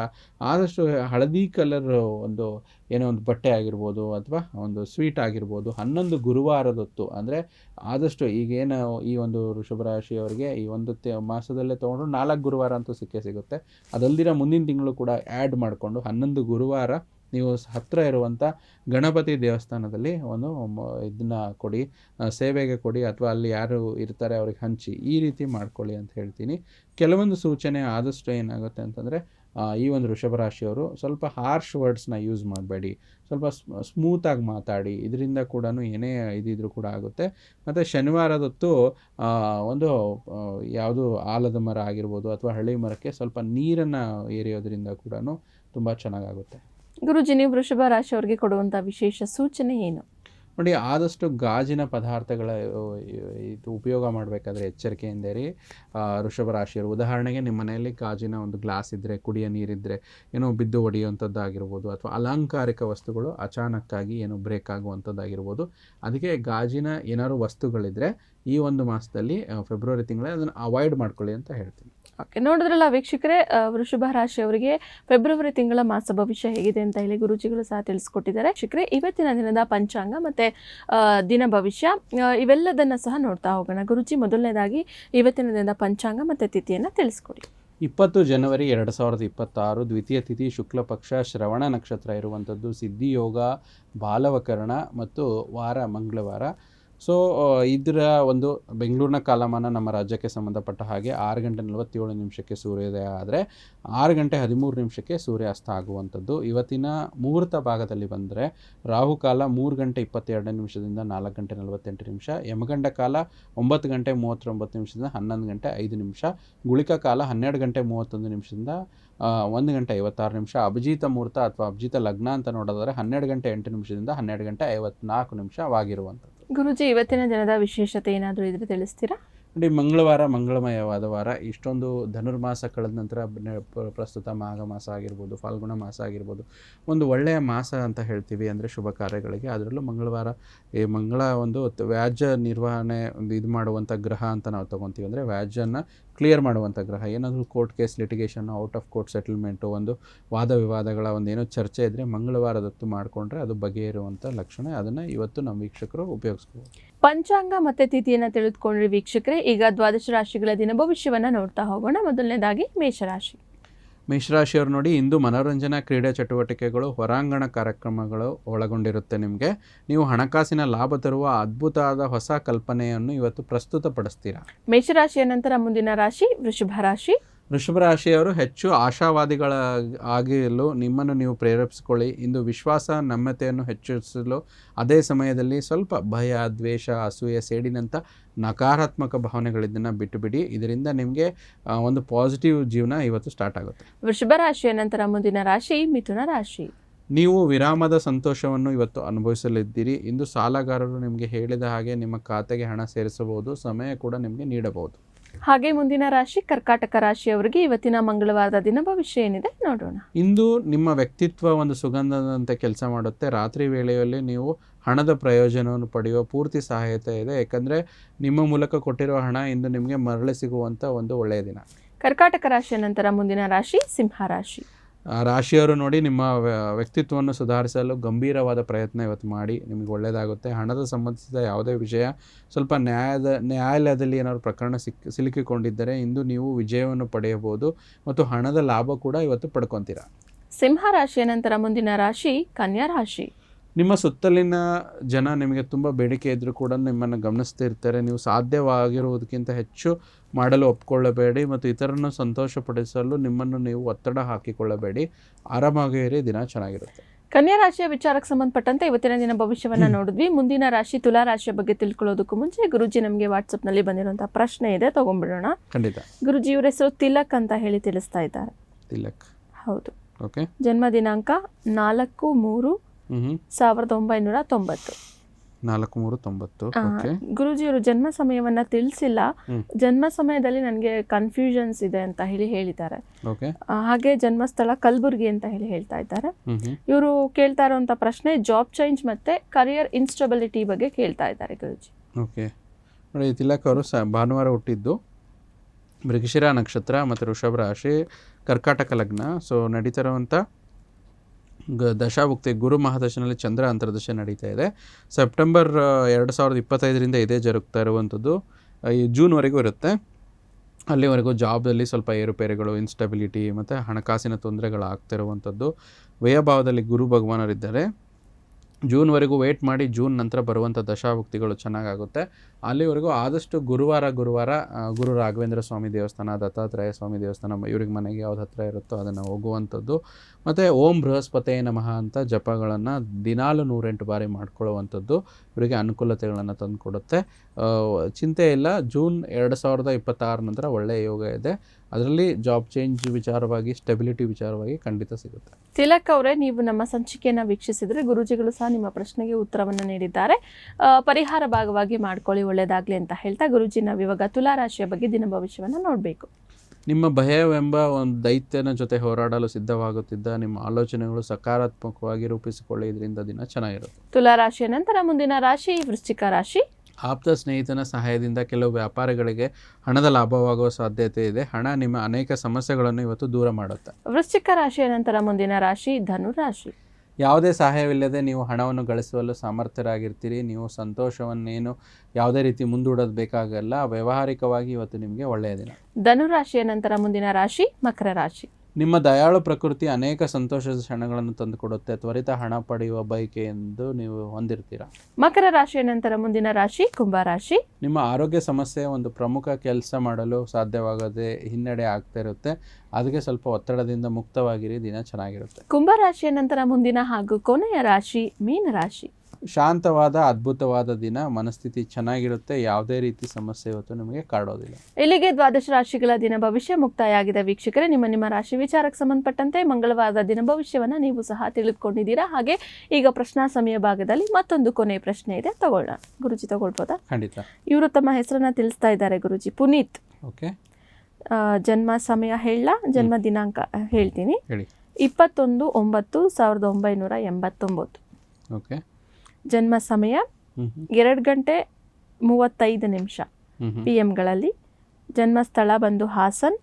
ಆದಷ್ಟು ಹಳದಿ ಕಲರ್ ಒಂದು ಏನೋ ಒಂದು ಬಟ್ಟೆ ಆಗಿರ್ಬೋದು ಅಥವಾ ಒಂದು ಸ್ವೀಟ್ ಆಗಿರ್ಬೋದು, ಹನ್ನೊಂದು ಗುರುವಾರದೊತ್ತು. ಅಂದರೆ ಆದಷ್ಟು ಈಗೇನು ಈ ಒಂದು ವೃಷಭ ರಾಶಿಯವರಿಗೆ ಈ ಒಂದು ಮಾಸದಲ್ಲೇ ತೊಗೊಂಡ್ರು ನಾಲ್ಕು ಗುರುವಾರ ಅಂತೂ ಸಿಕ್ಕೇ ಸಿಗುತ್ತೆ. ಅದಲ್ದಿರ ಮುಂದಿನ ತಿಂಗಳು ಕೂಡ ಆ್ಯಡ್ ಮಾಡಿಕೊಂಡು ಹನ್ನೊಂದು ಗುರುವಾರ ನೀವು ಹತ್ತಿರ ಇರುವಂಥ ಗಣಪತಿ ದೇವಸ್ಥಾನದಲ್ಲಿ ಒಂದು ಇದನ್ನ ಕೊಡಿ ಸೇವೆಗೆ ಕೊಡಿ ಅಥವಾ ಅಲ್ಲಿ ಯಾರು ಇರ್ತಾರೆ ಅವ್ರಿಗೆ ಹಂಚಿ ಈ ರೀತಿ ಮಾಡ್ಕೊಳ್ಳಿ ಅಂತ ಹೇಳ್ತೀನಿ. ಕೆಲವೊಂದು ಸೂಚನೆ ಆದಷ್ಟು ಏನಾಗುತ್ತೆ ಅಂತಂದರೆ ಈ ಒಂದು ವೃಷಭ ರಾಶಿಯವರು ಸ್ವಲ್ಪ ಹಾರ್ಶ್ ವರ್ಡ್ಸ್ನ ಯೂಸ್ ಮಾಡಬೇಡಿ. ಸ್ವಲ್ಪ ಸ್ಮೂತಾಗಿ ಮಾತಾಡಿ. ಇದರಿಂದ ಕೂಡ ಏನೇ ಇದಿದ್ರೂ ಕೂಡ ಆಗುತ್ತೆ. ಮತ್ತು ಶನಿವಾರದೊತ್ತು ಒಂದು ಯಾವುದು ಆಲದ ಮರ ಆಗಿರ್ಬೋದು ಅಥವಾ ಹಳ್ಳಿ ಮರಕ್ಕೆ ಸ್ವಲ್ಪ ನೀರನ್ನು ಏರಿಯೋದ್ರಿಂದ ಕೂಡ ತುಂಬ ಚೆನ್ನಾಗಾಗುತ್ತೆ. ಗುರುಜಿ, ನೀವು ವೃಷಭ ರಾಶಿಯವರಿಗೆ ಕೊಡುವಂಥ ವಿಶೇಷ ಸೂಚನೆ ಏನು? ನೋಡಿ, ಆದಷ್ಟು ಗಾಜಿನ ಪದಾರ್ಥಗಳ ಇದು ಉಪಯೋಗ ಮಾಡಬೇಕಾದ್ರೆ ಎಚ್ಚರಿಕೆಯಿಂದ ಇರಿ. ಋಷಭ ರಾಶಿಯರು, ಉದಾಹರಣೆಗೆ ನಿಮ್ಮ ಮನೆಯಲ್ಲಿ ಗಾಜಿನ ಒಂದು ಗ್ಲಾಸ್ ಇದ್ದರೆ ಕುಡಿಯ ನೀರಿದ್ದರೆ ಏನೋ ಬಿದ್ದು ಹೊಡೆಯುವಂಥದ್ದಾಗಿರ್ಬೋದು ಅಥವಾ ಅಲಂಕಾರಿಕ ವಸ್ತುಗಳು ಅಚಾನಕ್ಕಾಗಿ ಏನೋ ಬ್ರೇಕ್ ಆಗುವಂಥದ್ದಾಗಿರ್ಬೋದು. ಅದಕ್ಕೆ ಗಾಜಿನ ಏನಾದ್ರು ವಸ್ತುಗಳಿದ್ದರೆ ಈ ಒಂದು ಮಾಸದಲ್ಲಿ ಫೆಬ್ರವರಿ ತಿಂಗಳಲ್ಲಿ ಅದನ್ನು ಅವಾಯ್ಡ್ ಮಾಡ್ಕೊಳ್ಳಿ ಅಂತ ಹೇಳ್ತೀನಿ. ಓಕೆ, ನೋಡಿದ್ರಲ್ಲ ವೀಕ್ಷಕರೇ ವೃಷಭ ರಾಶಿಯವರಿಗೆ ಫೆಬ್ರವರಿ ತಿಂಗಳ ಮಾಸ ಭವಿಷ್ಯ ಹೇಗಿದೆ ಅಂತ ಹೇಳಿ ಗುರುಜಿಗಳು ಸಹ ತಿಳಿಸ್ಕೊಟ್ಟಿದ್ದಾರೆ. ವೀಕ್ಷಕರೇ, ಇವತ್ತಿನ ದಿನದ ಪಂಚಾಂಗ ಮತ್ತೆ ದಿನ ಭವಿಷ್ಯ ಇವೆಲ್ಲದನ್ನ ಸಹ ನೋಡ್ತಾ ಹೋಗೋಣ. ಗುರುಜಿ, ಮೊದಲನೇದಾಗಿ ಇವತ್ತಿನ ದಿನದ ಪಂಚಾಂಗ ಮತ್ತೆ ತಿಥಿಯನ್ನು ತಿಳಿಸ್ಕೊಡಿ. ಇಪ್ಪತ್ತು ಜನವರಿ ಎರಡು ಸಾವಿರದ ಇಪ್ಪತ್ತಾರು, ದ್ವಿತೀಯ ತಿಥಿ ಶುಕ್ಲ ಪಕ್ಷ, ಶ್ರವಣ ನಕ್ಷತ್ರ ಇರುವಂಥದ್ದು ಸಿದ್ಧಿಯೋಗ ಬಾಲವಕರಣ ಮತ್ತು ವಾರ ಮಂಗಳವಾರ. ಸೊ ಇದರ ಒಂದು ಬೆಂಗಳೂರಿನ ಕಾಲಮಾನ ನಮ್ಮ ರಾಜ್ಯಕ್ಕೆ ಸಂಬಂಧಪಟ್ಟ ಹಾಗೆ ಆರು ಗಂಟೆ ನಲವತ್ತೇಳು ನಿಮಿಷಕ್ಕೆ ಸೂರ್ಯೋದಯ ಆದರೆ ಆರು ಗಂಟೆ ಹದಿಮೂರು ನಿಮಿಷಕ್ಕೆ ಸೂರ್ಯಾಸ್ತ ಆಗುವಂಥದ್ದು. ಇವತ್ತಿನ ಮುಹೂರ್ತ ಭಾಗದಲ್ಲಿ ಬಂದರೆ ರಾಹುಕಾಲ ಮೂರು ಗಂಟೆ ಇಪ್ಪತ್ತೆರಡು ನಿಮಿಷದಿಂದ ನಾಲ್ಕು ಗಂಟೆ ನಲವತ್ತೆಂಟು ನಿಮಿಷ, ಯಮಗಂಡ ಕಾಲ ಒಂಬತ್ತು ಗಂಟೆ ಮೂವತ್ತೊಂಬತ್ತು ನಿಮಿಷದಿಂದ ಹನ್ನೊಂದು ಗಂಟೆ ಐದು ನಿಮಿಷ, ಗುಳಿಕ ಕಾಲ ಹನ್ನೆರಡು ಗಂಟೆ ಮೂವತ್ತೊಂದು ನಿಮಿಷದಿಂದ ಒಂದು ಗಂಟೆ ಐವತ್ತಾರು ನಿಮಿಷ ಅಭಿಜಿತ ಮುಹೂರ್ತ ಅಥವಾ ಅಭಿಜಿತ ಲಗ್ನ ಅಂತ ನೋಡೋದಾದ್ರೆ ಹನ್ನೆರಡು ಗಂಟೆ ಎಂಟು ನಿಮಿಷದಿಂದ ಹನ್ನೆರಡು ಗಂಟೆ ಐವತ್ನಾಲ್ಕು ನಿಮಿಷವಾಗಿರುವಂಥದ್ದು ಗುರುಜಿ ಇವತ್ತಿನ ದಿನದ ವಿಶೇಷತೆ ಏನಾದರೂ ಇದ್ರೆ ತಿಳಿಸ್ತೀರಾ? ನೋಡಿ ಮಂಗಳವಾರ ಮಂಗಳಮಯವಾದ ವಾರ ಇಷ್ಟೊಂದು ಧನುರ್ಮಾಸ ಕಳೆದ ನಂತರ ಪ್ರಸ್ತುತ ಮಾಘ ಮಾಸ ಆಗಿರ್ಬೋದು ಫಾಲ್ಗುಣ ಮಾಸ ಆಗಿರ್ಬೋದು ಒಂದು ಒಳ್ಳೆಯ ಮಾಸ ಅಂತ ಹೇಳ್ತೀವಿ ಅಂದರೆ ಶುಭ ಕಾರ್ಯಗಳಿಗೆ. ಅದರಲ್ಲೂ ಮಂಗಳವಾರ ಈ ಮಂಗಳ ಒಂದು ವ್ಯಾಜ್ಯ ನಿರ್ವಹಣೆ ಒಂದು ಇದು ಮಾಡುವಂಥ ಗ್ರಹ ಅಂತ ನಾವು ತೊಗೊತೀವಿ ಅಂದರೆ ವ್ಯಾಜ್ಯನ ಕ್ಲಿಯರ್ ಮಾಡುವಂಥ ಗ್ರಹ. ಏನಾದರೂ court case litigation out of court settlement ಒಂದು ವಾದ ವಿವಾದಗಳ ಒಂದು ಏನೋ ಚರ್ಚೆ ಇದ್ದರೆ ಮಂಗಳವಾರದೊತ್ತು ಮಾಡಿಕೊಂಡ್ರೆ ಅದು ಬಗೆಹರುವಂಥ ಲಕ್ಷಣ. ಅದನ್ನು ಇವತ್ತು ನಮ್ಮ ವೀಕ್ಷಕರು ಉಪಯೋಗಿಸ್ಬೋದು ಪಂಚಾಂಗ ಮತ್ತೆ ತಿಥಿಯನ್ನು ತಿಳಿದುಕೊಂಡ್ರೆ ವೀಕ್ಷಕರೇ. ಈಗ ದ್ವಾದಶ ರಾಶಿಗಳ ದಿನ ಭವಿಷ್ಯವನ್ನು ನೋಡ್ತಾ ಹೋಗೋಣ. ಮೊದಲನೇದಾಗಿ ಮೇಷರಾಶಿ. ಮೇಷರಾಶಿಯವರು ನೋಡಿ ಇಂದು ಮನೋರಂಜನಾ ಕ್ರೀಡಾ ಚಟುವಟಿಕೆಗಳು, ಹೊರಾಂಗಣ ಕಾರ್ಯಕ್ರಮಗಳು ಒಳಗೊಂಡಿರುತ್ತೆ ನಿಮಗೆ. ನೀವು ಹಣಕಾಸಿನ ಲಾಭ ತರುವ ಅದ್ಭುತವಾದ ಹೊಸ ಕಲ್ಪನೆಯನ್ನು ಇವತ್ತು ಪ್ರಸ್ತುತಪಡಿಸ್ತೀರಾ? ಮೇಷರಾಶಿಯ ನಂತರ ಮುಂದಿನ ರಾಶಿ, ವೃಷಭ ರಾಶಿ. ವೃಷಭ ರಾಶಿಯವರು ಹೆಚ್ಚು ಆಶಾವಾದಿಗಳ ಆಗಿರಲು ನಿಮ್ಮನ್ನು ನೀವು ಪ್ರೇರೇಪಿಸಿಕೊಳ್ಳಿ. ಇಂದು ವಿಶ್ವಾಸ ನಮ್ಯತೆಯನ್ನು ಹೆಚ್ಚಿಸಲು ಅದೇ ಸಮಯದಲ್ಲಿ ಸ್ವಲ್ಪ ಭಯ ದ್ವೇಷ ಅಸೂಯೆ ಸೇಡಿನಂಥ ನಕಾರಾತ್ಮಕ ಭಾವನೆಗಳಿದ್ದನ್ನು ಬಿಟ್ಟುಬಿಡಿ. ಇದರಿಂದ ನಿಮಗೆ ಒಂದು ಪಾಸಿಟಿವ್ ಜೀವನ ಇವತ್ತು ಸ್ಟಾರ್ಟ್ ಆಗುತ್ತೆ. ವೃಷಭ ರಾಶಿಯ ನಂತರ ಮುಂದಿನ ರಾಶಿ ಮಿಥುನ ರಾಶಿ. ನೀವು ವಿರಾಮದ ಸಂತೋಷವನ್ನು ಇವತ್ತು ಅನುಭವಿಸಲಿದ್ದೀರಿ. ಇಂದು ಸಾಲಗಾರರು ನಿಮಗೆ ಹೇಳಿದ ಹಾಗೆ ನಿಮ್ಮ ಖಾತೆಗೆ ಹಣ ಸೇರಿಸಬಹುದು ಸಮಯ ಕೂಡ ನಿಮಗೆ ನೀಡಬಹುದು. ಹಾಗೆ ಮುಂದಿನ ರಾಶಿ ಕರ್ಕಾಟಕ ರಾಶಿಯವರಿಗೆ ಇವತ್ತಿನ ಮಂಗಳವಾರದ ದಿನ ಭವಿಷ್ಯ ಏನಿದೆ ನೋಡೋಣ. ಇಂದು ನಿಮ್ಮ ವ್ಯಕ್ತಿತ್ವ ಒಂದು ಸುಗಂಧದಂತೆ ಕೆಲಸ ಮಾಡುತ್ತೆ. ರಾತ್ರಿ ವೇಳೆಯಲ್ಲಿ ನೀವು ಹಣದ ಪ್ರಯೋಜನವನ್ನು ಪಡೆಯುವ ಪೂರ್ತಿ ಸಹಾಯತೆ ಇದೆ. ಯಾಕಂದರೆ ನಿಮ್ಮ ಮೂಲಕ ಕೊಟ್ಟಿರುವ ಹಣ ಇಂದು ನಿಮಗೆ ಮರಳಿ ಸಿಗುವಂಥ ಒಂದು ಒಳ್ಳೆಯ ದಿನ. ಕರ್ಕಾಟಕ ರಾಶಿಯ ನಂತರ ಮುಂದಿನ ರಾಶಿ ಸಿಂಹ ರಾಶಿ. ರಾಶಿಯವರು ನೋಡಿ ನಿಮ್ಮ ವ್ಯ- ವ್ಯಕ್ತಿತ್ವವನ್ನು ಸುಧಾರಿಸಲು ಗಂಭೀರವಾದ ಪ್ರಯತ್ನ ಇವತ್ತು ಮಾಡಿ. ನಿಮಗೆ ಒಳ್ಳೆಯದಾಗುತ್ತೆ ಹಣದ ಸಂಬಂಧಿಸಿದ ಯಾವುದೇ ವಿಷಯ ಸ್ವಲ್ಪ ನ್ಯಾಯದ ನ್ಯಾಯಾಲಯದಲ್ಲಿ ಏನಾದ್ರು ಪ್ರಕರಣ ಸಿಕ್ ಸಿಲುಕಿಕೊಂಡಿದ್ದರೆ ಇಂದು ನೀವು ವಿಜಯವನ್ನು ಪಡೆಯಬಹುದು ಮತ್ತು ಹಣದ ಲಾಭ ಕೂಡ ಇವತ್ತು ಪಡ್ಕೊತೀರಾ. ಸಿಂಹ ರಾಶಿಯ ನಂತರ ಮುಂದಿನ ರಾಶಿ ಕನ್ಯಾ ರಾಶಿ. ನಿಮ್ಮ ಸುತ್ತಲಿನ ಜನ ನಿಮಗೆ ತುಂಬ ಬೇಡಿಕೆ ಇದ್ದರೂ ಕೂಡ ನಿಮ್ಮನ್ನು ಗಮನಿಸ್ತಿರ್ತಾರೆ. ನೀವು ಸಾಧ್ಯವಾಗಿರುವುದಕ್ಕಿಂತ ಹೆಚ್ಚು ಮಾಡಲು ಒಪ್ಪಿಕೊಳ್ಳಬೇಡಿ ಮತ್ತು ಇತರನ್ನು ಸಂತೋಷಪಡಿಸಲು ನಿಮ್ಮನ್ನು ನೀವು ಒತ್ತಡ ಹಾಕಿಕೊಳ್ಳಬೇಡಿ. ಆರಾಮಾಗಿ ಇರಿ ದಿನ ಚೆನ್ನಾಗಿರುತ್ತೆ. ಕನ್ಯಾ ರಾಶಿಯ ವಿಚಾರಕ್ಕೆ ಸಂಬಂಧಪಟ್ಟಂತೆ ಇವತ್ತಿನ ದಿನ ಭವಿಷ್ಯವನ್ನ ನೋಡಿದ್ವಿ. ಮುಂದಿನ ರಾಶಿ ತುಲಾ ರಾಶಿಯ ಬಗ್ಗೆ ತಿಳ್ಕೊಳ್ಳೋದಕ್ಕೂ ಮುಂಚೆ ಗುರುಜಿ ನಮಗೆ ವಾಟ್ಸಪ್ನಲ್ಲಿ ಬಂದಿರುವಂತಹ ಪ್ರಶ್ನೆ ಇದೆ ತಗೊಂಡ್ಬಿಡೋಣ. ಖಂಡಿತ. ಗುರುಜಿ ಇವ್ರ ಹೆಸರು ತಿಲಕ್ ಅಂತ ಹೇಳಿ ತಿಳಿಸ್ತಾ ಇದ್ದಾರೆ. ತಿಲಕ್. ಹೌದು. ಓಕೆ. ಜನ್ಮ ದಿನಾಂಕ ನಾಲ್ಕು ಮೂರು ಸಾವಿರದ ಒಂಬೈನೂರ ತೊಂಬತ್ತು. ನಾಲ್ಕು ಮೂರು ತೊಂಬತ್ತು. ಗುರುಜಿಯವರು ಜನ್ಮ ಸಮಯವನ್ನ ತಿಳಿಸಿಲ್ಲ. ಜನ್ಮ ಸಮಯದಲ್ಲಿ ನನಗೆ ಕನ್ಫ್ಯೂಷನ್ಸ್ ಇದೆ ಅಂತ ಹೇಳಿ ಹೇಳಿದ್ದಾರೆ. ಹಾಗೆ ಜನ್ಮಸ್ಥಳ ಕಲಬುರ್ಗಿ ಅಂತ ಹೇಳಿ ಹೇಳ್ತಾ ಇದ್ದಾರೆ. ಇವರು ಕೇಳ್ತಾ ಇರುವಂತ ಪ್ರಶ್ನೆ ಜಾಬ್ ಚೇಂಜ್ ಮತ್ತೆ ಕರಿಯರ್ ಇನ್ಸ್ಟೆಬಿಲಿಟಿ ಬಗ್ಗೆ ಕೇಳ್ತಾ ಇದ್ದಾರೆ ಗುರುಜಿ. ಓಕೆ ನೋಡಿ ತಿಲಕ್ ಅವರು ಭಾನುವಾರ ಹುಟ್ಟಿದ್ದು ಮೃಗಶಿರ ನಕ್ಷತ್ರ ಮತ್ತು ಋಷಭ ರಾಶಿ ಕರ್ಕಾಟಕ ಲಗ್ನ. ಸೊ ನಡೀತಿರುವಂಥ ಗ ದಶಾಭುಕ್ತಿ ಗುರು ಮಹಾದಶನಲ್ಲಿ ಚಂದ್ರ ಅಂತರ್ದಶ ನಡೀತಾ ಇದೆ. ಸೆಪ್ಟೆಂಬರ್ ಎರಡು ಸಾವಿರದ ಇಪ್ಪತ್ತೈದರಿಂದ ಇದೇ ಜರುಗ್ತಾ ಇರುವಂಥದ್ದು ಈ ಜೂನ್ವರೆಗೂ ಇರುತ್ತೆ. ಅಲ್ಲಿವರೆಗೂ ಜಾಬ್ದಲ್ಲಿ ಸ್ವಲ್ಪ ಏರುಪೇರುಗಳು ಇನ್ಸ್ಟೆಬಿಲಿಟಿ ಮತ್ತು ಹಣಕಾಸಿನ ತೊಂದರೆಗಳು ಆಗ್ತಿರುವಂಥದ್ದು ವ್ಯಯಭಾವದಲ್ಲಿ ಗುರು ಭಗವಾನರಿದ್ದಾರೆ. ಜೂನ್ವರೆಗೂ ವೆಯ್ಟ್ ಮಾಡಿ ಜೂನ್ ನಂತರ ಬರುವಂಥ ದಶಾಭುಕ್ತಿಗಳು ಚೆನ್ನಾಗಾಗುತ್ತೆ. ಅಲ್ಲಿವರೆಗೂ ಆದಷ್ಟು ಗುರುವಾರ ಗುರುವಾರ ಗುರು ರಾಘವೇಂದ್ರ ಸ್ವಾಮಿ ದೇವಸ್ಥಾನ, ದತ್ತಾತ್ರೇಯ ಸ್ವಾಮಿ ದೇವಸ್ಥಾನ, ಇವ್ರಿಗೆ ಮನೆಗೆ ಯಾವ್ದು ಹತ್ರ ಇರುತ್ತೋ ಅದನ್ನು ಹೋಗುವಂಥದ್ದು. ಮತ್ತು ಓಂ ಬೃಹಸ್ಪತೇ ನಮಃ ಅಂತ ಜಪಗಳನ್ನು ದಿನಾಲು ನೂರೆಂಟು ಬಾರಿ ಮಾಡ್ಕೊಳ್ಳುವಂಥದ್ದು ಇವರಿಗೆ ಅನುಕೂಲತೆಗಳನ್ನು ತಂದುಕೊಡುತ್ತೆ. ಚಿಂತೆ ಇಲ್ಲ. ಜೂನ್ ಎರಡು ಸಾವಿರದ ಇಪ್ಪತ್ತಾರು ನಂತರ ಒಳ್ಳೆಯ ಯೋಗ ಇದೆ. ಅದರಲ್ಲಿ ಜಾಬ್ ಚೇಂಜ್ ವಿಚಾರವಾಗಿ ಸ್ಟೆಬಿಲಿಟಿ ವಿಚಾರವಾಗಿ ಖಂಡಿತ ಸಿಗುತ್ತೆ. ತಿಲಕ್ ಅವರೇ ನೀವು ನಮ್ಮ ಸಂಚಿಕೆಯನ್ನು ವೀಕ್ಷಿಸಿದರೆ ಗುರುಜಿಗಳು ಸಹ ನಿಮ್ಮ ಪ್ರಶ್ನೆಗೆ ಉತ್ತರವನ್ನು ನೀಡಿದ್ದಾರೆ. ಪರಿಹಾರ ಭಾಗವಾಗಿ ಮಾಡ್ಕೊಳ್ಳಿ ಒಳ್ಳೆಯದಾಗಲಿ ಅಂತ ಹೇಳ್ತಾ ಗುರುಜಿ ನಾವು ಇವಾಗ ತುಲಾ ರಾಶಿಯ ಬಗ್ಗೆ ದಿನ ಭವಿಷ್ಯವನ್ನು ನೋಡಬೇಕು. ನಿಮ್ಮ ಭಯವೆಂಬ ಒಂದು ದೈತ್ಯನ ಜೊತೆ ಹೋರಾಡಲು ಸಿದ್ಧವಾಗುತ್ತಿದ್ದ ನಿಮ್ಮ ಆಲೋಚನೆಗಳು ಸಕಾರಾತ್ಮಕವಾಗಿ ರೂಪಿಸಿಕೊಳ್ಳಿ ಇದರಿಂದ ದಿನ ಚೆನ್ನಾಗಿರುತ್ತೆ. ತುಲಾ ರಾಶಿಯ ನಂತರ ಮುಂದಿನ ರಾಶಿ ವೃಶ್ಚಿಕ ರಾಶಿ. ಆಪ್ತ ಸ್ನೇಹಿತನ ಸಹಾಯದಿಂದ ಕೆಲವು ವ್ಯಾಪಾರಗಳಿಗೆ ಹಣದ ಲಾಭವಾಗುವ ಸಾಧ್ಯತೆ ಇದೆ. ಹಣ ನಿಮ್ಮ ಅನೇಕ ಸಮಸ್ಯೆಗಳನ್ನು ಇವತ್ತು ದೂರ ಮಾಡುತ್ತೆ. ವೃಶ್ಚಿಕ ರಾಶಿಯ ನಂತರ ಮುಂದಿನ ರಾಶಿ ಧನು ರಾಶಿ. ಯಾವುದೇ ಸಹಾಯವಿಲ್ಲದೆ ನೀವು ಹಣವನ್ನು ಗಳಿಸುವಲ್ಲೂ ಸಾಮರ್ಥ್ಯರಾಗಿರ್ತೀರಿ ನೀವು ಸಂತೋಷವನ್ನೇನು ಯಾವುದೇ ರೀತಿ ಮುಂದೂಡೋದು ಬೇಕಾಗಲ್ಲ. ವ್ಯಾವಹಾರಿಕವಾಗಿ ಇವತ್ತು ನಿಮಗೆ ಒಳ್ಳೆಯ ದಿನ. ಧನುರಾಶಿಯ ನಂತರ ಮುಂದಿನ ರಾಶಿ ಮಕರ ರಾಶಿ. ನಿಮ್ಮ ದಯಾಳು ಪ್ರಕೃತಿ ಅನೇಕ ಸಂತೋಷದ ಕ್ಷಣಗಳನ್ನು ತಂದುಕೊಡುತ್ತೆ. ತ್ವರಿತ ಹಣ ಪಡೆಯುವ ಬಯಕೆ ಎಂದು ನೀವು ಹೊಂದಿರ್ತೀರಾ? ಮಕರ ರಾಶಿಯ ನಂತರ ಮುಂದಿನ ರಾಶಿ ಕುಂಭ ರಾಶಿ. ನಿಮ್ಮ ಆರೋಗ್ಯ ಸಮಸ್ಯೆ ಒಂದು ಪ್ರಮುಖ ಕೆಲಸ ಮಾಡಲು ಸಾಧ್ಯವಾಗದೆ ಹಿನ್ನಡೆ ಆಗ್ತಾ ಇರುತ್ತೆ. ಅದಕ್ಕೆ ಸ್ವಲ್ಪ ಒತ್ತಡದಿಂದ ಮುಕ್ತವಾಗಿರಿ. ದಿನ ಚೆನ್ನಾಗಿರುತ್ತೆ. ಕುಂಭ ರಾಶಿಯ ನಂತರ ಮುಂದಿನ ಹಾಗೂ ಕೊನೆಯ ರಾಶಿ ಮೀನ ರಾಶಿ. ಶಾಂತವಾದ ಅದ್ಭುತವಾದ ದಿನ ಮನಸ್ಥಿತಿ ಚೆನ್ನಾಗಿರುತ್ತೆ ಯಾವುದೇ ರೀತಿ ಸಮಸ್ಯೆ ಇವತ್ತು ನಿಮಗೆ ಕಾಡೋದಿಲ್ಲ. ಇಲ್ಲಿಗೆ ದ್ವಾದಶ ರಾಶಿಗಳ ದಿನ ಭವಿಷ್ಯ ಮುಕ್ತಾಯ ಆಗಿದೆ ವೀಕ್ಷಕರೇ ನಿಮ್ಮ ನಿಮ್ಮ ರಾಶಿ ವಿಚಾರಕ್ಕೆ ಸಂಬಂಧಪಟ್ಟಂತೆ ಮಂಗಳವಾರದ ದಿನ ಭವಿಷ್ಯವನ್ನು ನೀವು ಸಹ ತಿಳಿದುಕೊಂಡಿದ್ದೀರಾ? ಹಾಗೆ ಈಗ ಪ್ರಶ್ನಾ ಸಮಯ ಭಾಗದಲ್ಲಿ ಮತ್ತೊಂದು ಕೊನೆ ಪ್ರಶ್ನೆ ಇದೆ. ತಗೊಳ್ಳೋಣ. ಗುರುಜಿ ತಗೊಳ್ಬೋದಾ? ಖಂಡಿತ. ಇವರು ತಮ್ಮ ಹೆಸರನ್ನ ತಿಳಿಸ್ತಾ ಇದ್ದಾರೆ ಗುರುಜಿ. ಪುನೀತ್. ಓಕೆ. ಜನ್ಮ ಸಮಯ ಹೇಳ ಜನ್ಮ ದಿನಾಂಕ ಹೇಳ್ತೀನಿ. ಹೇಳಿ. ಇಪ್ಪತ್ತೊಂದು ಒಂಬತ್ತು ಸಾವಿರದ ಒಂಬೈನೂರ ಎಂಬತ್ತೊಂಬತ್ತು. ಓಕೆ. ಜನ್ಮ ಸಮಯ ಎರಡು ಗಂಟೆ ಮೂವತ್ತೈದು ನಿಮಿಷ ಪಿ ಎಂಗಳಲ್ಲಿ ಜನ್ಮ ಸ್ಥಳ ಬಂದು ಹಾಸನ್.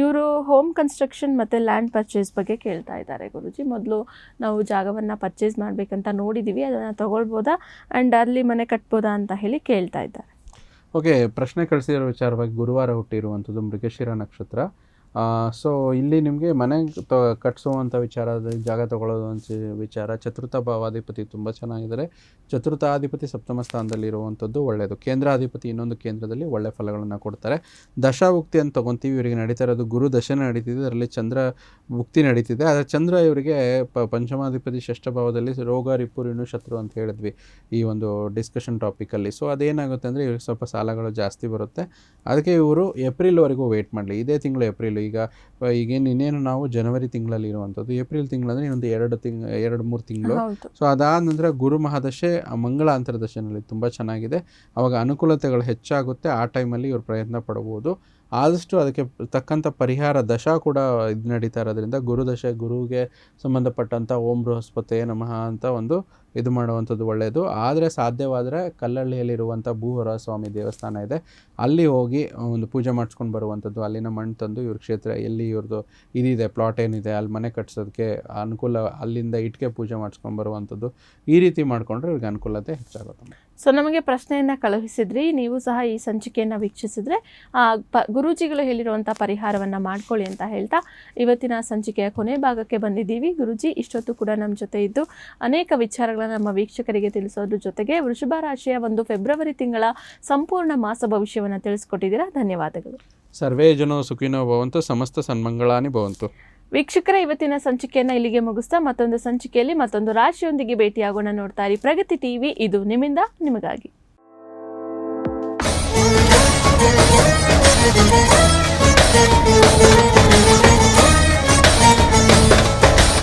ಇವರು ಹೋಮ್ ಕನ್ಸ್ಟ್ರಕ್ಷನ್ ಮತ್ತು ಲ್ಯಾಂಡ್ ಪರ್ಚೇಸ್ ಬಗ್ಗೆ ಕೇಳ್ತಾ ಇದ್ದಾರೆ ಗುರುಜಿ. ಮೊದಲು ನಾವು ಜಾಗವನ್ನು ಪರ್ಚೇಸ್ ಮಾಡಬೇಕಂತ ನೋಡಿದ್ದೀವಿ ಅದನ್ನು ತಗೊಳ್ಬೋದಾ ಆ್ಯಂಡ್ ಅಲ್ಲಿ ಮನೆ ಕಟ್ಬೋದಾ ಅಂತ ಹೇಳಿ ಕೇಳ್ತಾ ಇದ್ದಾರೆ. ಓಕೆ ಪ್ರಶ್ನೆ ಕಳಿಸಿರೋ ವಿಚಾರವಾಗಿ ಗುರುವಾರ ಹುಟ್ಟಿರುವಂಥದ್ದು ಮೃಗಶಿರ ನಕ್ಷತ್ರ. ಸೊ ಇಲ್ಲಿ ನಿಮಗೆ ಮನೆ ತ ಕಟ್ಟಿಸುವಂಥ ವಿಚಾರ ಜಾಗ ತಗೊಳ್ಳೋದು ಅಂತ ವಿಚಾರ, ಚತುರ್ಥ ಭಾವಾಧಿಪತಿ ತುಂಬ ಚೆನ್ನಾಗಿದ್ದಾರೆ. ಚತುರ್ಥಾಧಿಪತಿ ಸಪ್ತಮ ಸ್ಥಾನದಲ್ಲಿರುವಂಥದ್ದು ಒಳ್ಳೆಯದು ಕೇಂದ್ರಾಧಿಪತಿ ಇನ್ನೊಂದು ಕೇಂದ್ರದಲ್ಲಿ ಒಳ್ಳೆ ಫಲಗಳನ್ನು ಕೊಡ್ತಾರೆ. ದಶಾಭುಕ್ತಿ ಅಂತ ತೊಗೊತೀವಿ, ಇವರಿಗೆ ನಡೀತಾ ಇರೋದು ಗುರು ದಶನ ನಡೀತಿದೆ, ಅದರಲ್ಲಿ ಚಂದ್ರ ಭುಕ್ತಿ ನಡೀತಿದೆ. ಆದರೆ ಚಂದ್ರ ಇವರಿಗೆ ಪ, ಪಂಚಮಾಧಿಪತಿ ಷಷ್ಠ ಭಾವದಲ್ಲಿ ರೋಗ ರಿಪು ಋಣು ಶತ್ರು ಅಂತ ಹೇಳಿದ್ವಿ ಈ ಒಂದು ಡಿಸ್ಕಷನ್ ಟಾಪಿಕಲ್ಲಿ ಸೊ ಅದೇನಾಗುತ್ತೆ ಅಂದರೆ ಇವ್ರಿಗೆ ಸ್ವಲ್ಪ ಸಾಲಗಳು ಜಾಸ್ತಿ ಬರುತ್ತೆ. ಅದಕ್ಕೆ ಇವರು ಏಪ್ರಿಲ್ವರೆಗೂ ವೆಯ್ಟ್ ಮಾಡಲಿ. ಇದೇ ತಿಂಗಳು ಏಪ್ರಿಲ್ ಈಗ ಈಗ ಈಗೇನು ಇನ್ನೇನು ನಾವು ಜನವರಿ ತಿಂಗಳಲ್ಲಿ ಇರುವಂಥದ್ದು ಏಪ್ರಿಲ್ ತಿಂಗಳಂದ್ರೆ ಇನ್ನೊಂದು ಎರಡು ತಿಂಗ್ ಎರಡು ಮೂರು ತಿಂಗಳು. ಸೊ ಅದಾದ ನಂತರ ಗುರು ಮಹಾದಶೆ ಮಂಗಳ ಅಂತರದಶೆನಲ್ಲಿ ತುಂಬ ಚೆನ್ನಾಗಿದೆ. ಅವಾಗ ಅನುಕೂಲತೆಗಳು ಹೆಚ್ಚಾಗುತ್ತೆ ಆ ಟೈಮಲ್ಲಿ ಇವರು ಪ್ರಯತ್ನ ಪಡಬಹುದು ಆದಷ್ಟು ಅದಕ್ಕೆ ತಕ್ಕಂಥ ಪರಿಹಾರ ದಶ ಕೂಡ ಇದು ನಡೀತಾ ಇರೋದ್ರಿಂದ ಗುರುದಶೆ ಗುರುವಿಗೆ ಸಂಬಂಧಪಟ್ಟಂಥ ಓಂ ಬೃಹಸ್ಪತಿ ನಮಃ ಅಂತ ಒಂದು ಇದು ಮಾಡುವಂಥದ್ದು ಒಳ್ಳೆಯದು ಆದರೆ ಸಾಧ್ಯವಾದರೆ ಕಲ್ಲಳ್ಳಿಯಲ್ಲಿರುವಂಥ ಭೂಹರ ಸ್ವಾಮಿ ದೇವಸ್ಥಾನ ಇದೆ. ಅಲ್ಲಿ ಹೋಗಿ ಒಂದು ಪೂಜೆ ಮಾಡಿಸ್ಕೊಂಡು ಬರುವಂಥದ್ದು. ಅಲ್ಲಿನ ಮಣ್ಣು ತಂದು ಇವ್ರ ಕ್ಷೇತ್ರ ಎಲ್ಲಿ ಇವ್ರದ್ದು ಇದಿದೆ ಪ್ಲಾಟ್ ಏನಿದೆ ಅಲ್ಲಿ ಮನೆ ಕಟ್ಸೋದಕ್ಕೆ ಅನುಕೂಲ ಅಲ್ಲಿಂದ ಇಟ್ಟಿಗೆ ಪೂಜೆ ಮಾಡಿಸ್ಕೊಂಡು ಬರುವಂಥದ್ದು. ಈ ರೀತಿ ಮಾಡಿಕೊಂಡ್ರೆ ಇವ್ರಿಗೆ ಅನುಕೂಲತೆ ಹೆಚ್ಚಾಗುತ್ತೆ. ಸೊ ನಮಗೆ ಪ್ರಶ್ನೆಯನ್ನು ಕಳುಹಿಸಿದ್ರಿ. ನೀವು ಸಹ ಈ ಸಂಚಿಕೆಯನ್ನು ವೀಕ್ಷಿಸಿದ್ರೆ ಆ, ಪ ಗುರೂಜಿಗಳು ಹೇಳಿರುವಂಥ ಪರಿಹಾರವನ್ನು ಮಾಡ್ಕೊಳ್ಳಿ ಅಂತ ಹೇಳ್ತಾ ಇವತ್ತಿನ ಸಂಚಿಕೆಯ ಕೊನೆ ಭಾಗಕ್ಕೆ ಬಂದಿದ್ದೀವಿ. ಗುರುಜಿ ಇಷ್ಟೊತ್ತು ಕೂಡ ನಮ್ಮ ಜೊತೆ ಇದ್ದು ಅನೇಕ ವಿಚಾರಗಳನ್ನು ನಮ್ಮ ವೀಕ್ಷಕರಿಗೆ ತಿಳಿಸೋದ್ರ ಜೊತೆಗೆ ವೃಷಭ ರಾಶಿಯ ಒಂದು ಫೆಬ್ರವರಿ ತಿಂಗಳ ಸಂಪೂರ್ಣ ಮಾಸ ಭವಿಷ್ಯವನ್ನು ತಿಳಿಸ್ಕೊಟ್ಟಿದ್ದೀರಾ? ಧನ್ಯವಾದಗಳು. ಸರ್ವೇ ಜನೋ ಸುಖಿನೋ ಭವಂತು ಸಮಸ್ತ ಸನ್ಮಂಗಳಾನಿ ಭವಂತು. ವೀಕ್ಷಕರ ಇವತ್ತಿನ ಸಂಚಿಕೆಯನ್ನು ಇಲ್ಲಿಗೆ ಮುಗಿಸ್ತಾ ಮತ್ತೊಂದು ಸಂಚಿಕೆಯಲ್ಲಿ ಮತ್ತೊಂದು ರಾಶಿಯೊಂದಿಗೆ ಭೇಟಿಯಾಗೋಣ ನೋಡ್ತಾ ಇರಿ ಪ್ರಗತಿ ಟಿವಿ ಇದು ನಿಮ್ಮಿಂದ ನಿಮಗಾಗಿ.